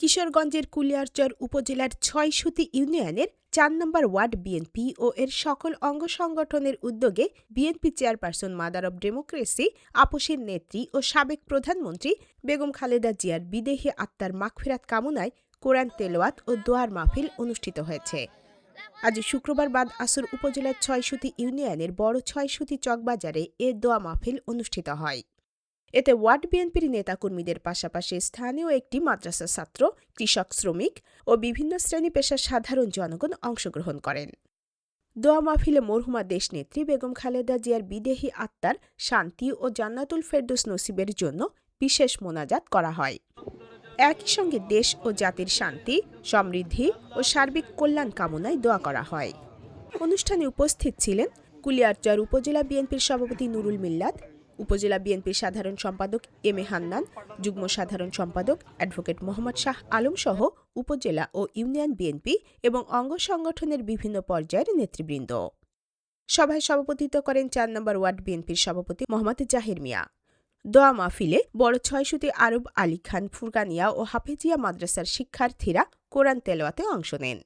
কিশোরগঞ্জের কুলিয়ারচর উপজেলার ছয়সুতি ইউনিয়নের চার নম্বর ওয়ার্ড বিএনপি ও এর সকল অঙ্গ সংগঠনের উদ্যোগে BNP chairperson mother of democracy, আপোষের নেত্রী ও সাবেক প্রধানমন্ত্রী বেগম খালেদা জিয়ার বিদেহী আত্মার মাগফিরাত কামনায় কোরআন তেলাওয়াত ও দোয়ার মাহফিল অনুষ্ঠিত হয়েছে। আজ শুক্রবার বাদ আসর উপজেলার ছয়সুতি ইউনিয়নের বড় ছয়সুতি চকবাজারে এ দোয়া মাহফিল অনুষ্ঠিত হয়। এতে ওয়ার্ড বিএনপির নেতাকর্মীদের পাশাপাশি স্থানীয় একটি মাদ্রাসা ছাত্র, কৃষক, শ্রমিক ও বিভিন্ন শ্রেণি পেশার সাধারণ জনগণ অংশগ্রহণ করেন। দোয়া মাহফিলে মরহুমা দেশনেত্রী বেগম খালেদা জিয়ার বিদেহী আত্মার শান্তি ও জান্নাতুল ফেরদৌস নসিবের জন্য বিশেষ মোনাজাত করা হয়। একই সঙ্গে দেশ ও জাতির শান্তি, সমৃদ্ধি ও সার্বিক কল্যাণ কামনায় দোয়া করা হয়। অনুষ্ঠানে উপস্থিত ছিলেন কুলিয়ারচর উপজেলা বিএনপির সভাপতি নুরুল মিল্লাত উপজেলা বিএনপির সাধারণ সম্পাদক এম এ হান্নান, যুগ্ম সাধারণ সম্পাদক অ্যাডভোকেট মোহাম্মদ শাহ আলম সহ উপজেলা ও ইউনিয়ন বিএনপি এবং অঙ্গ সংগঠনের বিভিন্ন পর্যায়ের নেতৃবৃন্দ। সভায় সভাপতিত্ব করেন চার নম্বর ওয়ার্ড বিএনপির সভাপতি মোহাম্মদ জাহির মিয়া। দোয়া মাহফিলে বড় ছয়শতি আরব আলী খান ফুরকানিয়া ও হাফেজিয়া মাদ্রাসার শিক্ষার্থীরা কোরআন তেলাওয়াতে অংশ নেন।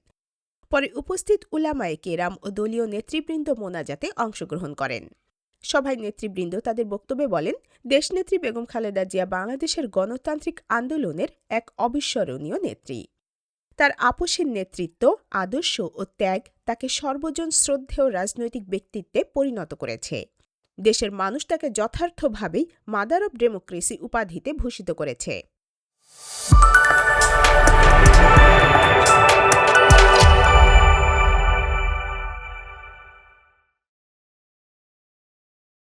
পরে উপস্থিত উলামায়ে কেরাম ও দলীয় নেতৃবৃন্দ মোনাজাতে অংশগ্রহণ করেন। সভায় নেতৃবৃন্দ তাদের বক্তব্যে বলেন, দেশনেত্রী বেগম খালেদা জিয়া বাংলাদেশের গণতান্ত্রিক আন্দোলনের এক অবিস্মরণীয় নেত্রী। তার আপোষের নেতৃত্ব, আদর্শ ও ত্যাগ তাকে সর্বজন শ্রদ্ধেয় রাজনৈতিক ব্যক্তিত্বে পরিণত করেছে। দেশের মানুষ তাকে যথার্থভাবেই মাদার অব ডেমোক্রেসি উপাধিতে ভূষিত করেছে।